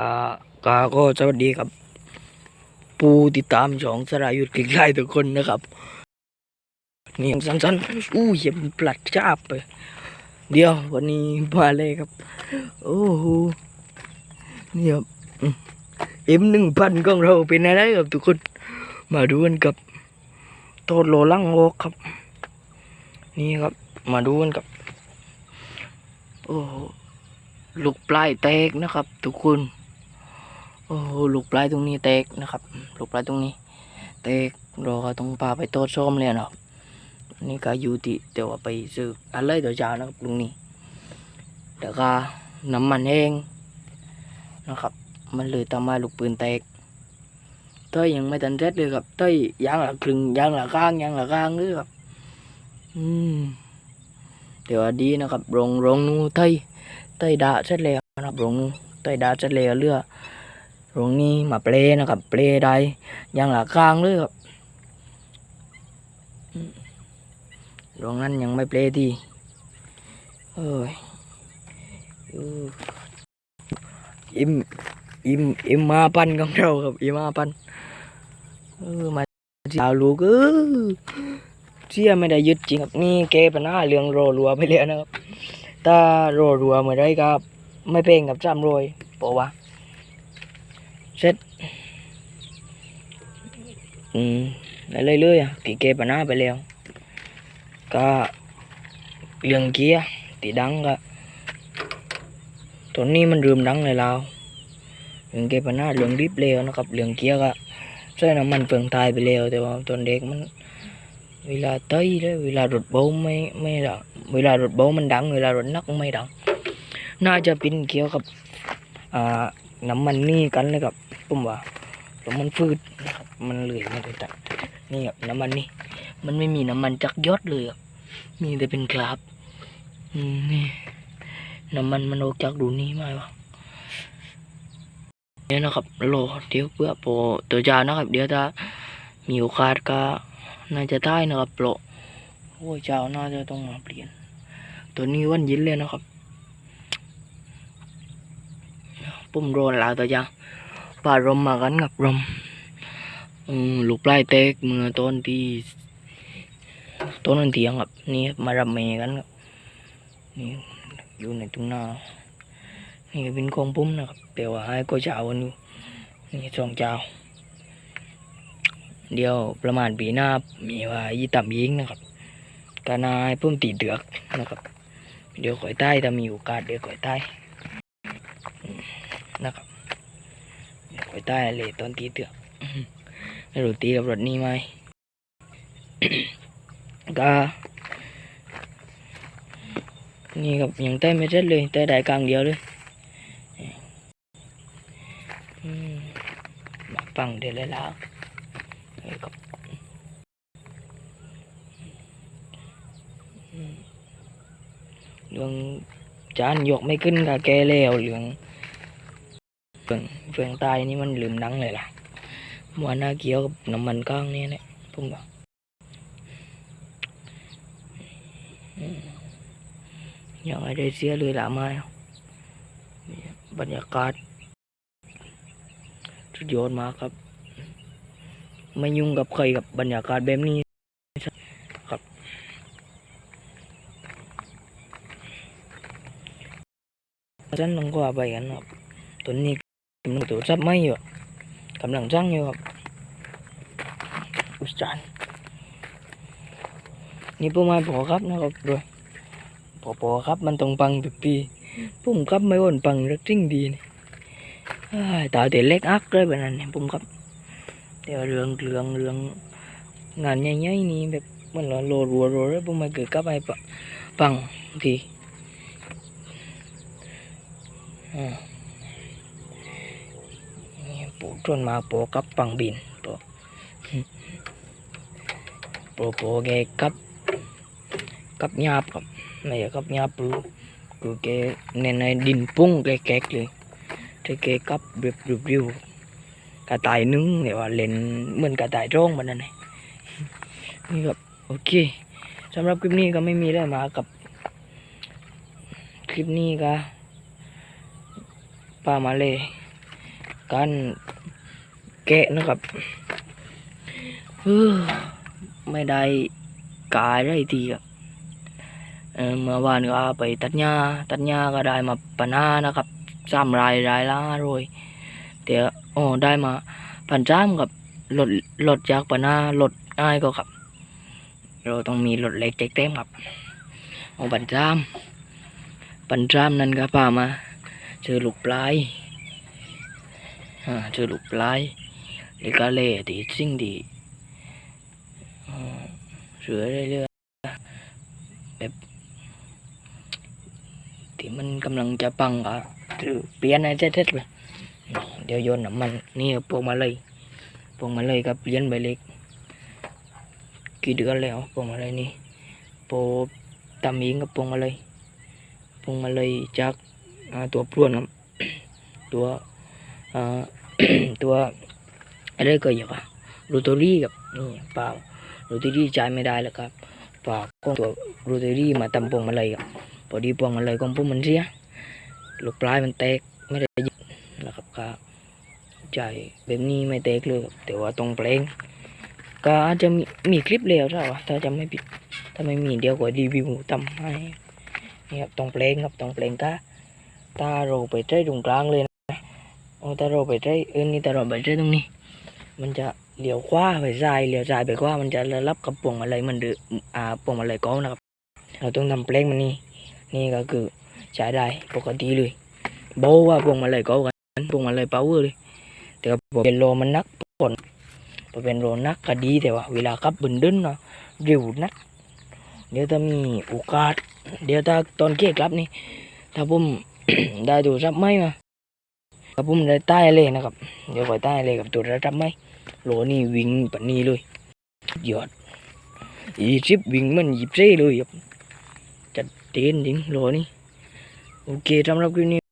่าก็ก็สวัสดีครับผู้ติดตามช่องสรายุทธ์คลิกไลทุกคนนะครับนี่สั้นๆอู้เหี้ยมันปลัดจ้าบไปเดี๋ยววันนี้มาเลยครับ โอ้โหนี่ครับเอ็มหนึ่งพันของเราเป็นอะไรครับทุกคน มาดูกันกับโทษโลลังโอกครับ นี่ครับ มาดูกันกับ โอ้โหลูกปลายแตกนะครับ ทุกคน โอ้ลูกปลายตรงนี้แตกนะครับ ลูกปลายตรงนี้ แตกเราก็ต้องพาไปโต๊ะส้มเลยนะครับนี่ก็อยู่ที่แต่ว่าไปซื้ออะไรตัวเช้านะครับตรงนี้แล้วก็น้ำมันแห้งนะครับ มันเลยทำให้ลูกปืนแตกเต้ยยังไม่ทันเสร็จเลยครับเต้ยยางละครึ่งยางละข้างยางละข้างเลยครับอืมเดี๋ยวดีนะครับรงรงนูเต้ยเต้ยดาเสร็จแล้วนะครับรงนูเต้ยดาเสร็จแล้วเรือ ตรงนี้มาเปลนะครับ เปลได้ยังหลักข้างเลยครับตรงนั้นยังไม่เปลดีเอ้ยเอออิมอิมอิมมาปันของเราครับอิมมาปันเออมาดาวลูกเออเชี่ยไม่ได้ยึดจริงครับนี่แกปัญหาเรื่องรอรัวไปแล้วนะครับถ้ารอรัวเมื่อไรครับ ไม่เพ่งกับจำรวยบอกว่า เสร็จอืมอะไรเลยๆอะตีเก็บปัญหาไปแล้ว ก็เรื่องเกียร์ตีดังก็ตัวนี้มันเริ่มดังเลยเราเรื่องเก็บปัญหาเรื่องดิบแล้วนะครับเรื่องเกียร์ก็ใช้น้ำมันเปลืองตายไปแล้วแต่ว่าตอนเด็กมันเวลาเต้ยเลยเวลารถเบาไม่ไม่ดังเวลารถเบามันดังเวลารถนักไม่ดังน่าจะเป็นเกี่ยวกับอ่า น้ำมันนี่กันเลยครับผมว่าแล้วมันฟืดนะครับมันเลยไม่ได้ตัดนี่ครับน้ำมันนี่มันไม่มีน้ำมันจักยอดเลยครับมีแต่เป็นคราบอืมนี่น้ำมันมันออกจากดูนี่มาวะเนี่ยนะครับรอเดี๋ยวเพื่อโปรตัวจานะครับ เดี๋ยวถ้ามีโอกาสก็น่าจะได้นะครับโปรโอ้ยเจ้าน่าจะต้องมาเปลี่ยน ตัวนี้วันยินเลยนะครับ ปุ่มโรนลาวตัวยังป่ารมมากันกับรมอืมลูกปลายเตกเมื่อต้นที่ต้นนั้นเถียงครับนี่มารับเมกันครับนี่อยู่ในทุ่งนานี่ก็เป็นของปุ่มนะครับแต่ว่าให้ก็เจ้าวันอยู่นี่สองเจ้าเดียวประมาณปีหน้ามีว่ายี่ต่ำยิงนะครับกานายปุ่มตีเดือกนะครับเดี๋ยวข่อยใต้ถ้ามีโอกาสเดี๋ยวข่อยใต้ นะครับเดี๋ยวคอยใต้เลยตอนตีเตือกไม่รู้ตีกับรถนี้ไหมก็นี่ครับยังเต้ไม่เสร็จเลยเต้ได้กลางเดียวเลยมาฟังเดี๋ยวเลยแล้วกับเรื่องจานยกไม่ขึ้นกับแกแล้วเรื่อง เฟืองเฟืองใต้นี่มันลืมดังเลยล่ะมัวหน้าเกี่ยวกับน้ำมันก้างนี่เนี่ยผมบอกอืมยังไม่ได้เสียเลยละมานี่บรรยากาศสุดยอดมากครับ ไม่ยุ่งกับใครกับบรรยากาศแบบนี้ครับฉันต้องก็ไปกันครับตัวนี้ำลังตรวจจับไม่อยู่กำลังจ้างอยู่ครับอุจานนี่ผมมาพอครับนะครับด้วยพอพอครับมันต้องปังทุกทีผมครับไม่ว่นปังรักจริงดีนี่อ้ายตาเด็เล็กอักเลยแบบนั้นเนี่ยผมครับเดี๋ยวเรื่องเรื่องเรื่องงานใหญ่ๆนี่แบบมันละโลรัวรัวแล้วผมมาเกิดกับไอ้ปปังทีอ่า ปูจนมาโปกับปังบินโปโปโปแกกับกับหยาบครับไม่ใช่กับหยาบปลูคือแกในในดินปุ้งแกแกกเลยถ้าแกกับเรียบเรียบรียวกระต่ายนึ่งเดี๋ยวว่าเล่นเหมือนกระต่ายร้องมันนั่นเองนี่ครับโอเคสำหรับคลิปนี้ก็ไม่มีอะไรมากับ คลิปนี้ก็ปลามาเลย การแกะนะครับไม่ได้กายได้ทีครับเมื่อวานก็ไปตัดหญ้าตัดหญ้าก็ได้มาปนานะครับสามรายรายละโรยเดี๋ยวโอ้ได้มาพันจ้ามกับรถรถจากปน้ารถง่ายก็ครับ เราต้องมีรถเล็กแจ็คเต็มครับเอาปันจ้ามปันจ้ามนั่นก็พามาเจอลูกปลาย อ่าเจอลูกปลายหรือก็เล่ดีสิ่งดีเสือเรื่อยๆแบบที่มันกำลังจะปังก็ถือเปลี่ยนอะไรเท็ดเลยเดี๋ยวโยนน้ำมันนี่พวกมาเลยพวกมาเลยกับเปลี่ยนใบเล็กกี่เดือนแล้วพวกมาเลยนี่โปตำอิงกับพวงมาเลยพวงมาเลยจากตัวพรวนครับตัว ตัวอะไรก็อย่างว่าโรตารี่กับนี่เปล่าโรตารี่จ่ายไม่ได้แล้วครับฝากกล้องตัวโรตารี่มาตำพวงมาเลยครับพอดีพวงมาเลยของผมมันเสียลูกปลายมันแตกไม่ได้ยึดนะครับครับจ่ายแบบนี้ไม่แตกเลยแต่ว่าตรงเพลงก็อาจจะมีมีคลิปแล้วถ้าวะถ้าจะไม่ผิดถ้าไม่มีเดียวก็รีวิวทำให้นี่ครับตรงเพลงครับตรงเพลงก็ตาเราไปใช้ตรงกลางเลย นะโอ้ตาเราไปใช้เออนี่ตาเราไปใช้ตรงนี้ มันจะเลี้ยวขวาไปซ้ายเลี้ยวซ้ายไปขวามันจะระลับกับพวงมาลัยมันเดืออ่าพวงมาลัยก้อนนะครับ เราต้องทำเพลงมันนี่นี่ก็คือใช้ได้ปกติเลยโบว่าพวงมาลัยก้อนกันพวงมาลัยเปล่าเลยแต่ว่าพอเป็นโลมันนักผลพอเป็นโลนักก็ดีแต่ว่า เวลาขับบึนดึนเนาะเร็วนัก เดี๋ยวถ้ามีโอกาสเดี๋ยวถ้าตอนเกี้ยกลับนี่ถ้าผมได้ตัวรับไหมมา ถ้าผมได้ใต้เลยนะครับ เดี๋ยวคอใต้เลยกับตัวรับไหมโหลนี่วิ่งปันนี้เลยยอดอีชิปวิ่งมันหยิบเซ่เลยครับจัดเต้นจริงโหลนี่โอเคสำหรับคลิปนี้